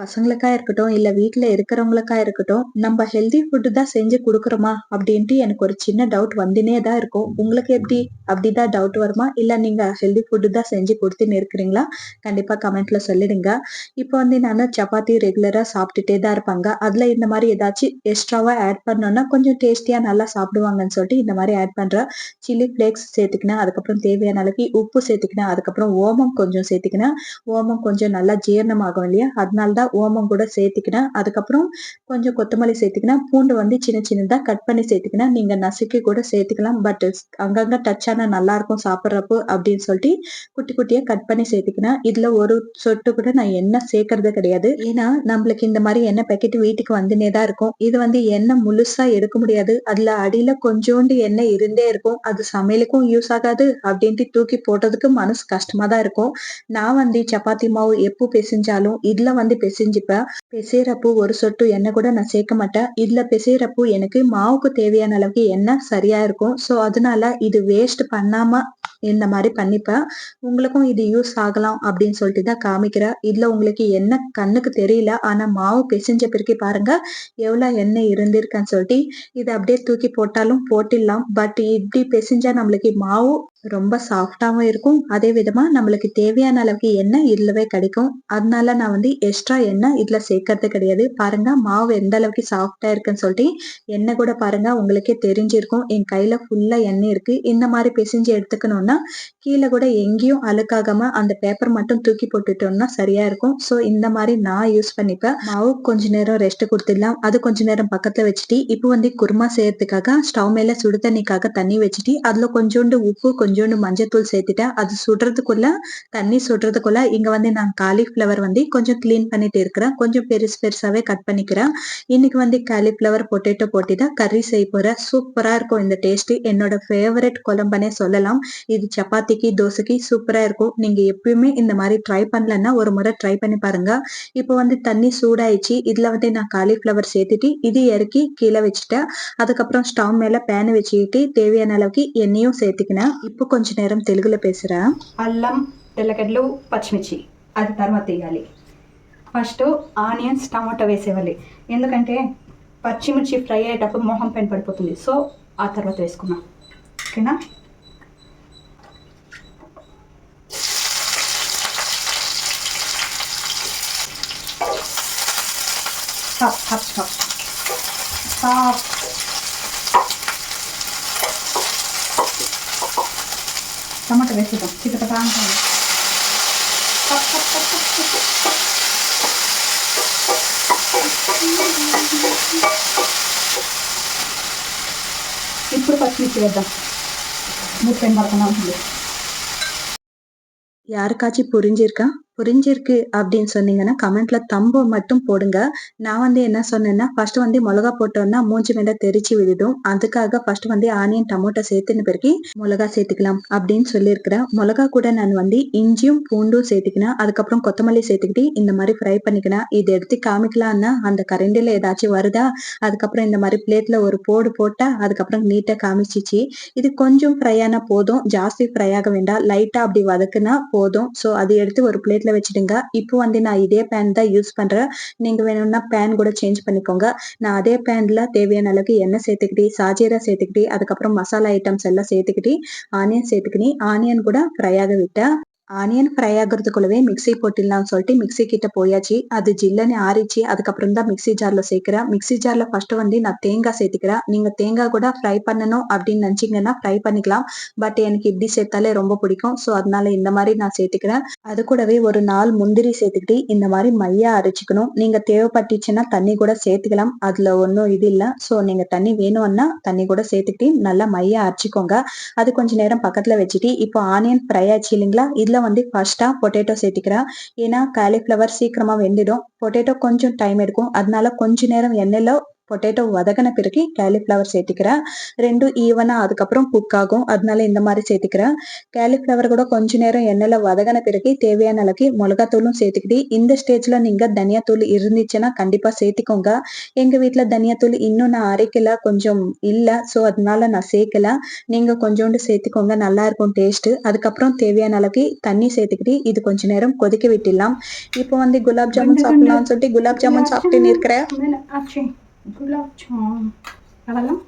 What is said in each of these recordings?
பசங்களுக்கா இருக்கட்டும், இல்ல வீட்டுல இருக்கிறவங்களுக்கா இருக்கட்டும், நம்ம ஹெல்தி ஃபுட்டு தான் செஞ்சு கொடுக்குறோமா அப்படின்ட்டு எனக்கு ஒரு சின்ன டவுட் வந்துனே தான் இருக்கும். உங்களுக்கு எப்படி? அப்படிதான் டவுட் வருமா? இல்ல நீங்க ஹெல்தி ஃபுட்டு தான் செஞ்சு கொடுத்துன்னு இருக்கிறீங்களா? கண்டிப்பா கமெண்ட்ல சொல்லிடுங்க. இப்போ வந்து நான் சப்பாத்தி ரெகுலரா சாப்பிட்டுட்டே தான் இருப்பாங்க. அதுல இந்த மாதிரி ஏதாச்சும் எக்ஸ்ட்ராவா ஆட் பண்ணோம்னா, கொஞ்சம் டேஸ்டியா நல்லா சாப்பிடுவாங்கன்னு சொல்லிட்டு இந்த மாதிரி ஆட் பண்றேன். சில்லி ஃபிளேக்ஸ் சேர்த்துக்கினேன். அதுக்கப்புறம் தேவையான அளவுக்கு உப்பு சேர்த்துக்கினேன். அதுக்கப்புறம் ஓமம் கொஞ்சம் சேர்த்துக்கினேன். ஓமம் கொஞ்சம் நல்லா ஜீரணமாகும் இல்லையா? அதனால தான் ஓமம் கூட சேர்த்துக்கினேன். அதுக்கப்புறம் கொஞ்சம் கொத்தமல்லி சேர்த்துக்கினேன். பூண்டு வந்து சின்ன சின்னதா கட் பண்ணி சேர்த்துக்கினேன். நீங்க நசுக்கி கூட சேர்த்துக்கலாம். பட் அங்கங்க டச் ஆனா நல்லா இருக்கும் சாப்பிடுறப்போ அப்படின்னு சொல்லிட்டு குட்டி குட்டியா கட் பண்ணி சேர்த்துக்கினேன். இதுல ஒரு சொட்டு கூட நான் எண்ணெய் சேர்க்கறது கிடையாது. ஏன்னா நம்மளுக்கு இந்த மாதிரி எண்ணெய் பாக்கெட் வீட்டுக்கு வந்துனே தான் இருக்கும். இது வந்து எண்ணெய் முழுசா எடுக்க முடியாது. அதுல அடியில கொஞ்சோண்டு எண்ணெய் இருந்தே இருக்கும். அது சமையலுக்கும் யூஸ் ஆகாது அப்படின்ட்டு தூக்கி போட்டதுக்கு மனசு கஷ்டமா தான் இருக்கும். நான் வந்து சப்பாத்தி மாவு எப்போ பிசைஞ்சாலும் இதுல வந்து பிசைஞ்சுப்பேன். பிசைறப்போ ஒரு சொட்டு எண்ணெய் கூட நான் சேர்க்க மாட்டேன். இதுல பிசைறப்போ எனக்கு மாவுக்கு தேவையான அளவுக்கு எண்ணெய் சரியா இருக்கும். சோ அதனால இது வேஸ்ட் பண்ணாம இந்த மாதிரி பண்ணிப்பேன். உங்களுக்கும் இது யூஸ் ஆகலாம் அப்படின்னு சொல்லிட்டு தான் காமிக்கிறேன். இதுல உங்களுக்கு என்ன கண்ணுக்கு தெரியல. ஆனா மாவு பிசைஞ்ச பிறகு பாருங்க எவ்வளவு எண்ணெய் இருந்திருக்கேன்னு சொல்லிட்டு இதை அப்படியே தூக்கி போட்டாலும் போட்டிடலாம் பட் இப்படி பிசைஞ்சா நம்மளுக்கு மாவு ரொம்ப சாஃப்டாகவும் இருக்கும். அதே விதமாக நம்மளுக்கு தேவையான அளவுக்கு எண்ணெய் இதுலவே கிடைக்கும். அதனால நான் வந்து எக்ஸ்ட்ரா எண்ணெய் இதில் சேர்க்கறது கிடையாது. பாருங்க மாவு எந்த அளவுக்கு சாஃப்டாக இருக்குன்னு சொல்லிட்டு எண்ணெய் கூட பாருங்க உங்களுக்கே தெரிஞ்சிருக்கும். என் கையில் ஃபுல்லாக எண்ணெய் இருக்கு. இந்த மாதிரி பிசைஞ்சு எடுத்துக்கணும்னா கீழே கூட எங்கேயும் அழுக்காகாம அந்த பேப்பர் மட்டும் தூக்கி போட்டுட்டோம்னா சரியா இருக்கும். ஸோ இந்த மாதிரி நான் யூஸ் பண்ணிப்பேன். மாவு கொஞ்ச நேரம் ரெஸ்ட் கொடுத்துடலாம். அது கொஞ்ச நேரம் பக்கத்தில் வச்சுட்டு இப்போ வந்து குருமா செய்யறதுக்காக ஸ்டவ் மேல சுடு தண்ணிக்காக தண்ணி வச்சுட்டு அதில் கொஞ்சோண்டு உப்பு கொஞ்சம் கொஞ்சோண்டு மஞ்சத்தூள் சேர்த்துட்டேன். அது சுடுறதுக்குள்ள தண்ணி சுடுறதுக்குள்ள இங்க வந்து நான் காலிஃப்ளவர் வந்து கொஞ்சம் கிளீன் பண்ணிட்டு இருக்கிறேன். கொஞ்சம் பெருசு பெருசாவே கட் பண்ணிக்கிறேன். இன்னைக்கு வந்து காலிஃப்ளவர் பொட்டேட்டோ போட்டு தான் கறி செய்ய போறேன். சூப்பரா இருக்கும் இந்த டேஸ்ட். என்னோட ஃபேவரட் குழம்புனே சொல்லலாம். இது சப்பாத்திக்கு தோசைக்கு சூப்பரா இருக்கும். நீங்க எப்பயுமே இந்த மாதிரி ட்ரை பண்ணலன்னா ஒரு முறை ட்ரை பண்ணி பாருங்க. இப்போ வந்து தண்ணி சூடாயிடுச்சு. இதுல வந்து நான் காலிஃப்ளவர் சேர்த்துட்டு இது இறக்கி கீழே வச்சுட்டேன். அதுக்கப்புறம் ஸ்டவ் மேல பேன் வச்சுக்கிட்டு தேவையான அளவுக்கு எண்ணெயும் சேர்த்துக்கினேன். இப்போ ఇప్పుడు కొంచెం నేరం తెలుగులో పేసరా? అల్లం తెల్లగడ్డలు పచ్చిమిర్చి. అది తర్వాత వేయాలి ఫస్ట్ ఆనియన్స్ టమాటా వేసేవాలి ఎందుకంటే పచ్చిమిర్చి ఫ్రై అయ్యేటప్పుడు మొహం పైన పడిపోతుంది సో ఆ తర్వాత వేసుకున్నాం ఓకేనా? టమాటా వేసేద్దాం చిటపటా అంటాను ఇప్పుడు పచ్చిమిర్చి వేద్దాం మూడు పెన్ పడుతున్నా ఉంటుంది யாருக்காச்சும் புரிஞ்சிருக்கா புரிஞ்சிருக்கு அப்படின்னு சொன்னீங்கன்னா கமெண்ட்ல தம்போ மட்டும் போடுங்க. நான் வந்து என்ன சொன்னேன்னா ஃபர்ஸ்ட் வந்து மிளகா போட்டோம்னா மூஞ்சி மேல தெரிச்சு விழுதும். அதுக்காக ஃபர்ஸ்ட் வந்து ஆனியன் டமோட்டோ சேர்த்துன்னு பிறகு மிளகா சேர்த்துக்கலாம் அப்படின்னு சொல்லியிருக்கிறேன். மிளகா கூட நான் வந்து இஞ்சியும் பூண்டும் சேர்த்துக்கினேன். அதுக்கப்புறம் கொத்தமல்லி சேர்த்துக்கிட்டு இந்த மாதிரி ஃப்ரை பண்ணிக்கினேன் இதை எடுத்து காமிக்கலாம்னா அந்த கரண்டில ஏதாச்சும் வருதா? அதுக்கப்புறம் இந்த மாதிரி பிளேட்ல ஒரு போடு போட்டா அதுக்கப்புறம் நீட்டா காமிச்சிச்சு. இது கொஞ்சம் ஃப்ரை ஆனா போதும். ஜாஸ்தி ஃப்ரை ஆக வேண்டாம். லைட்டா அப்படி வதக்குனா போதும். ஸோ அதை எடுத்து ஒரு பிளேட்ல வச்சுடுங்க. இப்போ வந்து நான் இதே பேன் தான் யூஸ் பண்றேன். நீங்க வேணும்னா பேன் கூட சேஞ்ச் பண்ணிக்கோங்க. நான் அதே பேன்ல தேவையான அளவுக்கு எண்ணெய் சேர்த்துக்கிட்டு சாஜீரா சேர்த்துக்கிட்டு அதுக்கப்புறம் மசாலா ஐட்டம்ஸ் எல்லாம் சேர்த்துக்கிட்டி ஆனியன் சேர்த்துக்கினி ஆனியன் கூட ஃப்ரை ஆக விட்டேன். ஆனியன் ஃப்ரை ஆகிறதுக்குள்ளவே மிக்சி போட்டிடலாம்னு சொல்லிட்டு மிக்சி கிட்ட போயாச்சு. அது ஜில்லுன்னு ஆறிச்சு அதுக்கப்புறம் தான் மிக்சி ஜார்ல சேர்க்கிறேன் மிக்சி ஜார்ல ஃபர்ஸ்ட் வந்து நான் தேங்காய் சேர்த்துக்கிறேன். நீங்க தேங்காய் கூட ஃப்ரை பண்ணணும் அப்படின்னு நினைச்சீங்கன்னா ஃப்ரை பண்ணிக்கலாம். பட் எனக்கு இப்படி சேர்த்தாலே ரொம்ப பிடிக்கும். ஸோ அதனால இந்த மாதிரி நான் சேர்த்துக்கிறேன். அது கூடவே ஒரு நாலு முந்திரி சேர்த்துக்கிட்டு இந்த மாதிரி மையா அரைச்சிக்கணும். நீங்க தேவைப்பட்டுச்சுன்னா தண்ணி கூட சேர்த்துக்கலாம். அதுல ஒன்றும் இது இல்லை. ஸோ நீங்க தண்ணி வேணும்னா தண்ணி கூட சேர்த்துக்கிட்டு நல்லா மையா அரைச்சிக்கோங்க. அது கொஞ்ச நேரம் பக்கத்துல வச்சுட்டு இப்போ ஆனியன் ஃப்ரை ஆச்சு இல்லைங்களா? இதுல வந்து ஃபர்ஸ்டா பொட்டேட்டோ சேர்த்துக்கிறேன் ஏன்னா காலிஃப்ளவர் சீக்கிரமா வெந்துடும் பொட்டேட்டோ கொஞ்சம் டைம் எடுக்கும் அதனால கொஞ்ச நேரம் எண்ணெயில பொட்டேட்டோ வதங்கின பிறகு கேலிஃப்ளவர் சேர்த்துக்கிறேன் ரெண்டும் ஈவனாக அதுக்கப்புறம் குக் ஆகும். அதனால இந்த மாதிரி சேர்த்துக்கிறேன் கேலிஃப்ளவர் கூட கொஞ்ச நேரம் எண்ணெயில் வதங்கின பிறகு தேவையான அளவுக்கு மிளகாத்தூளும் சேர்த்துக்கிட்டு இந்த ஸ்டேஜில் நீங்கள் தனியாத்தூள் இருந்துச்சுன்னா கண்டிப்பாக சேர்த்துக்கோங்க. எங்கள் வீட்டில் தனியாத்தூள் இன்னும் நான் அரைக்கல கொஞ்சம் இல்லை. ஸோ அதனால நான் சேர்க்கல. நீங்கள் கொஞ்சோண்டு சேர்த்துக்கோங்க. நல்லா இருக்கும் டேஸ்ட்டு அதுக்கப்புறம் தேவையான அளவுக்கு தண்ணி சேர்த்துக்கிட்டு இது கொஞ்ச நேரம் கொதிக்க விட்டுடலாம். இப்போ வந்து குலாப் ஜாமுன் சாப்பிடலாம்னு சொல்லிட்டு குலாப் ஜாமுன் சாப்பிட்டுன்னு இருக்கிறேன் গোলাপ ছ লাগালাম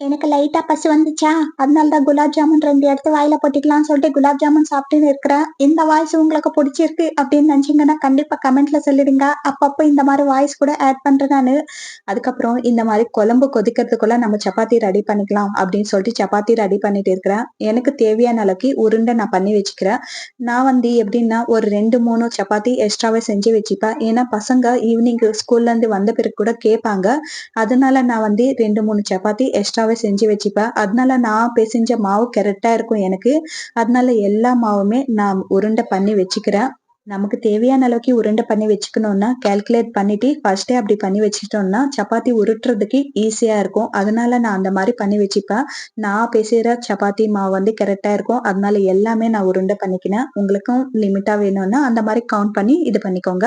எனக்கு லைட்டா பசி வந்துச்சா? அதனால தான் குலாப் ஜாமுன் ரெண்டு எடுத்து வாயில போட்டுக்கலாம்னு சொல்லிட்டு குலாப் ஜாமுன் சாப்பிட்டுன்னு இருக்கிறேன். இந்த வாய்ஸ் உங்களுக்கு பிடிச்சிருக்கு அப்படின்னு நினைச்சீங்கன்னா கண்டிப்பா கமெண்ட்ல சொல்லிடுங்க. அப்பப்போ இந்த மாதிரி வாய்ஸ் கூட ஆட் பண்றேன் நானு. அதுக்கப்புறம் இந்த மாதிரி குழம்பு கொதிக்கிறதுக்குள்ள நம்ம சப்பாத்தி ரெடி பண்ணிக்கலாம் அப்படின்னு சொல்லிட்டு சப்பாத்தி ரெடி பண்ணிட்டு இருக்கிறேன். எனக்கு தேவையான அளவுக்கு உருண்டை நான் பண்ணி வச்சுக்கிறேன். நான் வந்து எப்படின்னா ஒரு ரெண்டு மூணு சப்பாத்தி எக்ஸ்ட்ராவே செஞ்சு வச்சுப்பேன். ஏன்னா பசங்க ஈவினிங் ஸ்கூல்ல இருந்து வந்த பிறகு கூட கேட்பாங்க. அதனால நான் வந்து ரெண்டு மூணு சப்பாத்தி எக்ஸ்ட்ரா எக்ஸ்ட்ராவே செஞ்சு வச்சுப்பேன். அதனால நான் பிசைஞ்ச மாவு கரெக்டாக இருக்கும் எனக்கு. அதனால எல்லா மாவுமே நான் உருண்டை பண்ணி வச்சுக்கிறேன். நமக்கு தேவையான அளவுக்கு உருண்டை பண்ணி வச்சுக்கணும்னா கால்குலேட் பண்ணிட்டு ஃபர்ஸ்டே அப்படி பண்ணி வச்சுட்டோம்னா சப்பாத்தி உருட்டுறதுக்கு ஈஸியா இருக்கும். அதனால நான் அந்த மாதிரி பண்ணி வச்சுப்பேன். நான் பேசுகிற சப்பாத்தி மாவு வந்து கரெக்டா இருக்கும். அதனால எல்லாமே நான் உருண்டை பண்ணிக்கினேன். உங்களுக்கும் லிமிட்டா வேணும்னா அந்த மாதிரி கவுண்ட் பண்ணி இது பண்ணிக்கோங்க.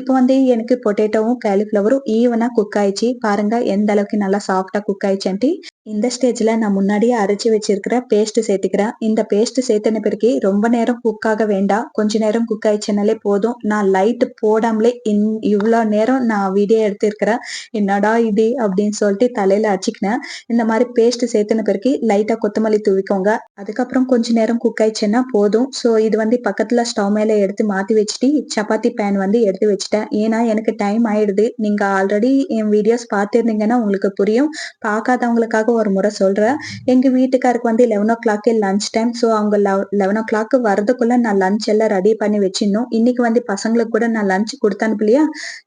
இப்போ வந்து எனக்கு பொட்டேட்டோவும் காலிஃப்ளவரும் ஈவனா குக் ஆயிடுச்சு. பாருங்க எந்த அளவுக்கு நல்லா சாஃப்டா குக் ஆயிடுச்சுன்ட்டு. இந்த ஸ்டேஜ்ல நான் முன்னாடியே அரைச்சி வச்சிருக்கிற பேஸ்ட் சேர்த்துக்கிறேன். இந்த பேஸ்ட் சேர்த்தன பிறகு ரொம்ப நேரம் குக் ஆக வேண்டாம். கொஞ்ச நேரம் குக் பண்ணாலே போதும். நான் லைட் போடாமலே இன் இவ்வளோ நேரம் நான் வீடியோ எடுத்திருக்கிறேன். என்னடா இது அப்படின்னு சொல்லிட்டு தலையில அடிச்சுக்கினேன். இந்த மாதிரி பேஸ்ட் சேர்த்துன பிறகு லைட்டா கொத்தமல்லி தூவிக்கோங்க. அதுக்கப்புறம் கொஞ்ச நேரம் குக் ஆயிடுச்சுன்னா போதும். ஸோ இது வந்து பக்கத்துல ஸ்டவ் மேல எடுத்து மாத்தி வச்சுட்டு சப்பாத்தி பேன் வந்து எடுத்து வச்சுட்டேன். ஏன்னா எனக்கு டைம் ஆயிடுது. நீங்க ஆல்ரெடி என் வீடியோஸ் பார்த்துருந்தீங்கன்னா உங்களுக்கு புரியும். பார்க்காதவங்களுக்காக ஒரு முறை சொல்றேன். எங்க வீட்டுக்காருக்கு வந்து லெவன் ஓ கிளாக்கே லஞ்ச் டைம் ஸோ அவங்க லெவன் ஓ கிளாக் வரதுக்குள்ள நான் லஞ்ச் எல்லாம் ரெடி பண்ணி வச்சிடணும். இன்னைக்கு வந்து பசங்களுக்கு கூட நான் லஞ்ச் கொடுத்து அனுப்பலையா?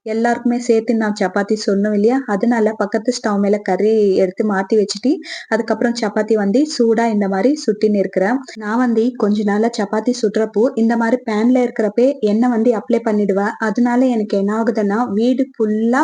எல்லாருக்குமே சேர்த்து நான் சப்பாத்தி சொன்னோம் இல்லையா? அதனால பக்கத்து ஸ்டவ் மேல கறி எடுத்து மாத்தி வச்சுட்டு அதுக்கப்புறம் சப்பாத்தி வந்து சூடா இந்த மாதிரி சுட்டின்னு இருக்கிறேன். நான் வந்து கொஞ்ச நாளா சப்பாத்தி சுடுறப்போ இந்த மாதிரி பேன்ல இருக்கிறப்பே எண்ணெய் வந்து அப்ளை பண்ணிடுவேன். அதனால எனக்கு என்ன ஆகுதுன்னா வீடு ஃபுல்லா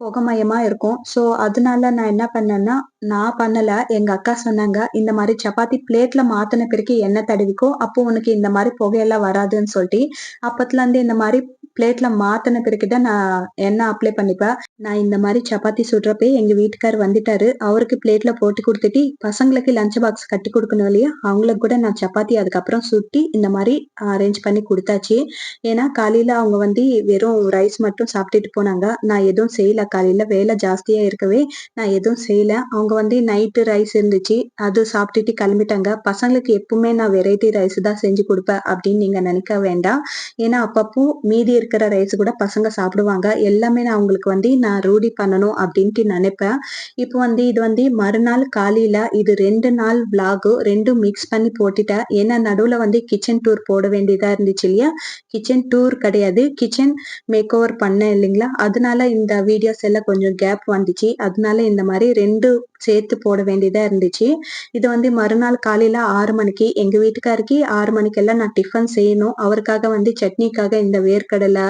புகமயமா இருக்கும். ஸோ அதனால நான் என்ன பண்ணேன்னா நான் பண்ணல. எங்க அக்கா சொன்னாங்க இந்த மாதிரி சப்பாத்தி பிளேட்ல மாத்தின பிறகு எண்ணெய் தடவிக்கோ அப்போ உனக்கு இந்த மாதிரி புகையெல்லாம் வராதுன்னு சொல்லிட்டு அப்பத்துல இருந்து இந்த மாதிரி பிளேட்ல மாத்தின பிறகுதான் நான் எண்ணெய் அப்ளை பண்ணிப்பேன்? நான் இந்த மாதிரி சப்பாத்தி சுடுறப்பே எங்க வீட்டுக்கார் வந்துட்டாரு. அவருக்கு பிளேட்ல போட்டு கொடுத்துட்டு பசங்களுக்கு லஞ்ச் பாக்ஸ் கட்டி கொடுக்கணும் இல்லையா? அவங்களுக்கு கூட நான் சப்பாத்தி அதுக்கப்புறம் சுட்டி இந்த மாதிரி அரேஞ்ச் பண்ணி கொடுத்தாச்சு. ஏன்னா காலையில அவங்க வந்து வெறும் ரைஸ் மட்டும் சாப்பிட்டுட்டு போனாங்க. நான் எதுவும் செய்யல. காலையில வேலை ஜாஸ்தியா இருக்கவே நான் எதுவும் செய்யல. அவங்க வந்து நைட்டு ரைஸ் இருந்துச்சு. அது சாப்பிட்டுட்டு கிளம்பிட்டாங்க. பசங்களுக்கு எப்பவுமே நான் வெரைட்டி ரைஸ் தான் செஞ்சு கொடுப்பேன் அப்படின்னு நீங்க நினைக்க வேண்டாம். ஏன்னா அப்பப்போ மீதி இருக்கிற ரைஸ் கூட பசங்க சாப்பிடுவாங்க. எல்லாமே நான் அவங்களுக்கு வந்து நான் ரூடி பண்ணணும் அப்படின்ட்டு நினைப்பேன். இப்போ வந்து இது வந்து மறுநாள் காலையில இது ரெண்டு நாள் விலாகு ரெண்டும் மிக்ஸ் பண்ணி போட்டுட்டேன். ஏன்னா நடுவுல வந்து கிச்சன் டூர் போட வேண்டியதா இருந்துச்சு இல்லையா? கிச்சன் டூர் கிடையாது. கிச்சன் மேக் ஓவர் பண்ணேன் இல்லைங்களா? அதனால இந்த வீடியோஸ் எல்லாம் கொஞ்சம் கேப் வந்துச்சு. அதனால இந்த மாதிரி ரெண்டு சேர்த்து போட வேண்டியதா இருந்துச்சு. இது வந்து மறுநாள் காலையில ஆறு மணிக்கு எங்க வீட்டுக்காருக்கு ஆறு மணிக்கெல்லாம் நான் டிஃபன் செய்யணும். அவருக்காக வந்து சட்னிக்காக இந்த வேர்க்கடலை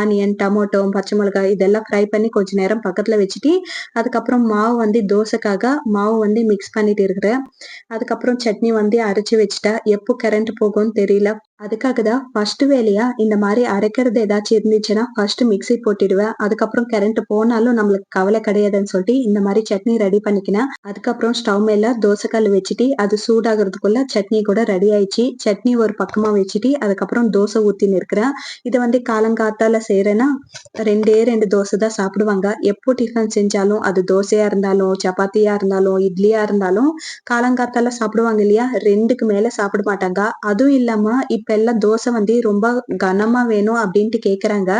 ஆனியன் டமோட்டோ பச்சை மிளகாய் இதெல்லாம் ஃப்ரை பண்ணி கொஞ்ச நேரம் பக்கத்துல வச்சுட்டு அதுக்கப்புறம் மாவு வந்து தோசைக்காக மாவு வந்து மிக்ஸ் பண்ணிட்டு இருக்கிறேன். அதுக்கப்புறம் சட்னி வந்து அரைச்சு வச்சுட்டா எப்போ கரண்ட் போகும்னு தெரியல. அதுக்காக தான் ஃபர்ஸ்ட் வேலையா இந்த மாதிரி அரைக்கிறது ஏதாச்சும் இருந்துச்சுன்னா ஃபர்ஸ்ட் மிக்ஸி போட்டுடுவேன். அதுக்கப்புறம் கரண்ட் போனாலும் நம்மளுக்கு கவலை கிடையாதுன்னு சொல்லிட்டு இந்த மாதிரி சட்னி ரெடி பண்ணிக்கினேன் அதுக்கப்புறம் ஸ்டவ் மேல தோசைக்கல் வச்சுட்டு அது சூடாகிறதுக்குள்ள சட்னி கூட ரெடி ஆயிடுச்சு. சட்னி ஒரு பக்கமா வச்சுட்டு அதுக்கப்புறம் தோசை ஊத்தின்னு இருக்கிறேன் இதை வந்து காலங்காத்தால செய்யறேன்னா ரெண்டே ரெண்டு தோசை தான் சாப்பிடுவாங்க. எப்போ டிஃபன் செஞ்சாலும் அது தோசையா இருந்தாலும் சப்பாத்தியா இருந்தாலும் இட்லியா இருந்தாலும் காலங்காத்தால சாப்பிடுவாங்க இல்லையா? ரெண்டுக்கு மேல சாப்பிட மாட்டாங்க. அதுவும் இல்லாம இப்ப எல்லாம் தோசை வந்து ரொம்ப கனமா வேணும் அப்படின்ட்டு கேக்குறாங்க.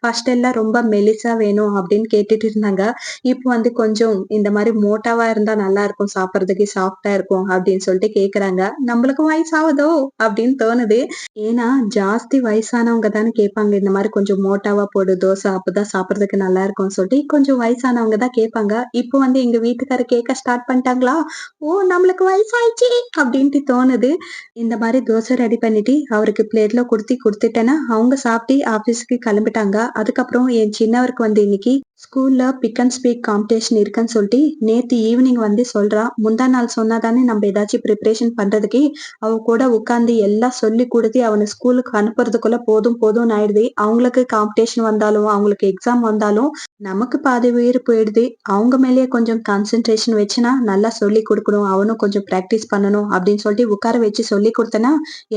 ஃபர்ஸ்ட் எல்லாம் ரொம்ப மெலிசா வேணும் அப்படின்னு கேட்டுட்டு இருந்தாங்க. இப்போ வந்து கொஞ்சம் இந்த மாதிரி மோட்டா மோட்டாவா இருந்தா நல்லா இருக்கும் சாப்பிடறதுக்கு சாஃப்டா இருக்கும் அப்படின்னு சொல்லிட்டு கேக்குறாங்க. நம்மளுக்கு வயசாகுதோ அப்படின்னு தோணுது. ஏன்னா ஜாஸ்தி வயசானவங்க தானே கேட்பாங்க இந்த மாதிரி கொஞ்சம் மோட்டாவா போடு தோசை அப்பதான் சாப்பிடறதுக்கு நல்லா இருக்கும்னு சொல்லிட்டு கொஞ்சம் வயசானவங்க தான் கேட்பாங்க. இப்போ வந்து எங்க வீட்டுக்காரர் கேட்க ஸ்டார்ட் பண்ணிட்டாங்களா? ஓ நம்மளுக்கு வயசாயிடுச்சு அப்படின்ட்டு தோணுது. இந்த மாதிரி தோசை ரெடி பண்ணிட்டு அவருக்கு பிளேட்ல கொடுத்து கொடுத்துட்டேன்னா அவங்க சாப்பிட்டு ஆபீஸ்க்கு கிளம்பிட்டாங்க. அதுக்கப்புறம் என் சின்னவருக்கு வந்து இன்னைக்கு ஸ்கூல்ல பிக் அண்ட் ஸ்பீக் காம்படிஷன் இருக்குன்னு சொல்லிட்டு நேற்று ஈவினிங் வந்து சொல்றா. முந்தா நாள் சொன்னாதானே நம்ம ஏதாச்சும் ப்ரிப்பரேஷன் பண்றதுக்கு? அவ கூட உட்காந்து எல்லாம் சொல்லி கொடுத்து அவனை ஸ்கூலுக்கு அனுப்புறதுக்குள்ள போதும் போதும்னு ஆயிடுது. அவங்களுக்கு காம்படிஷன் வந்தாலும் அவங்களுக்கு எக்ஸாம் வந்தாலும் நமக்கு பாதி உயிர் போயிடுது. அவங்க மேலேயே கொஞ்சம் கான்சென்ட்ரேஷன் வச்சுனா நல்லா சொல்லி கொடுக்கணும். அவனும் கொஞ்சம் ப்ராக்டிஸ் பண்ணணும் அப்படின்னு சொல்லிட்டு உட்கார வச்சு சொல்லி கொடுத்தனா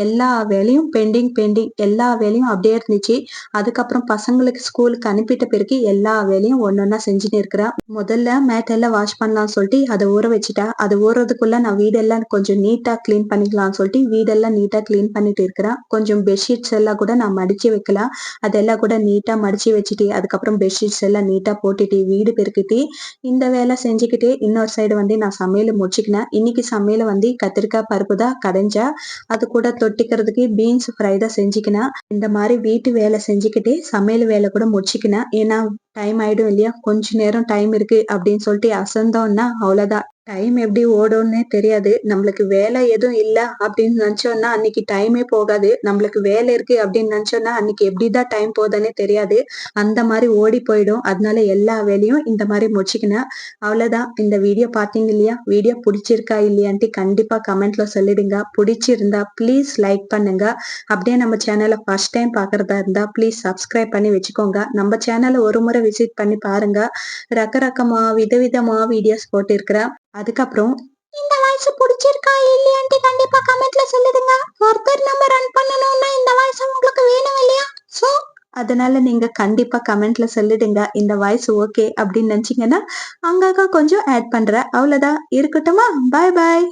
எல்லா வேலையும் பெண்டிங் பெண்டிங் எல்லா வேலையும் அப்படியே இருந்துச்சு. அதுக்கப்புறம் பசங்களுக்கு ஸ்கூலுக்கு அனுப்பிட்ட பிறகு எல்லா வேலையும் ஒன்னொன்னா செஞ்சுட்டு இருக்கிறா. முதல்ல மேட்டெல்லாம் வாஷ் பண்ணலாம்னு சொல்லிட்டு அதை ஊற வச்சுட்டா அது ஊறதுக்குள்ள நான் வீடெல்லாம் கொஞ்சம் நீட்டா க்ளீன் பண்ணிக்கலாம்னு சொல்லிட்டு வீடெல்லாம் நீட்டா க்ளீன் பண்ணிட்டு இருக்கிறேன். கொஞ்சம் பெட்ஷீட்ஸ் எல்லாம் கூட நான் மடிச்சு வைக்கலாம் அதெல்லாம் கூட நீட்டா மடிச்சு வச்சுட்டு அதுக்கப்புறம் பெட்ஷீட்ஸ் எல்லாம் நீட்டா போட்டுட்டு வீடு பெருக்கிட்டு இந்த வேலை செஞ்சுக்கிட்டே இன்னொரு சைடு வந்து நான் சமையல் முடிச்சுக்கினேன். இன்னைக்கு சமையல் வந்து கத்திரிக்காய் பருப்பு தான் கடைஞ்சா அது கூட தொட்டிக்கிறதுக்கு பீன்ஸ் ஃப்ரை தான் செஞ்சுக்கினேன். இந்த மாதிரி வீட்டு வேலை செஞ்சுக்கிட்டே சமையல் வேலை கூட முடிச்சுக்கினேன். ஏன்னா டைம் ஆயிடும் இல்லையா? கொஞ்ச நேரம் டைம் இருக்கு அப்படின்னு சொல்லிட்டு அசந்தோம்னா அவ்வளவுதான். டைம் எப்படி ஓடும்னே தெரியாது. நம்மளுக்கு வேலை எதுவும் இல்ல அப்படின்னு நினச்சோன்னா அன்னைக்கு டைமே போகாது. நம்மளுக்கு வேலை இருக்கு அப்படின்னு நினைச்சோம்னா அன்னைக்கு எப்படிதான் டைம் போகுதுன்னே தெரியாது. அந்த மாதிரி ஓடி போயிடும். அதனால எல்லா வேலையும் இந்த மாதிரி முடிச்சுக்கினேன் அவ்வளவுதான். இந்த வீடியோ பாத்தீங்க இல்லையா? வீடியோ பிடிச்சிருக்கா இல்லையான்ட்டு கண்டிப்பா கமெண்ட்ல சொல்லிடுங்க. பிடிச்சிருந்தா ப்ளீஸ் லைக் பண்ணுங்க. அப்படியே நம்ம சேனலை ஃபர்ஸ்ட் டைம் பாக்குறதா இருந்தா ப்ளீஸ் சப்ஸ்கிரைப் பண்ணி வச்சுக்கோங்க. நம்ம சேனலை ஒரு முறை விசிட் பண்ணி பாருங்க. ரகரகமா விதவிதமா வீடியோஸ் போட்டிருக்கிறேன். அதுக்கப்புறம் இந்த வாய்ஸ் பிடிச்சிருக்கா இல்லையான்ட்டு கண்டிப்பா கமெண்ட்ல சொல்லுதுங்க. ஒருத்தர் நம்ம ரன் பண்ணணும்னா இந்த வாய்ஸ் உங்களுக்கு வேணும் இல்லையா? சோ அதனால நீங்க கண்டிப்பா கமெண்ட்ல சொல்லிடுங்க. இந்த வாய்ஸ் ஓகே அப்படின்னு நினைச்சீங்கன்னா அங்கங்க கொஞ்சம் ஆட் பண்றேன். அவ்வளவுதான். இருக்கட்டுமா? பாய் பாய்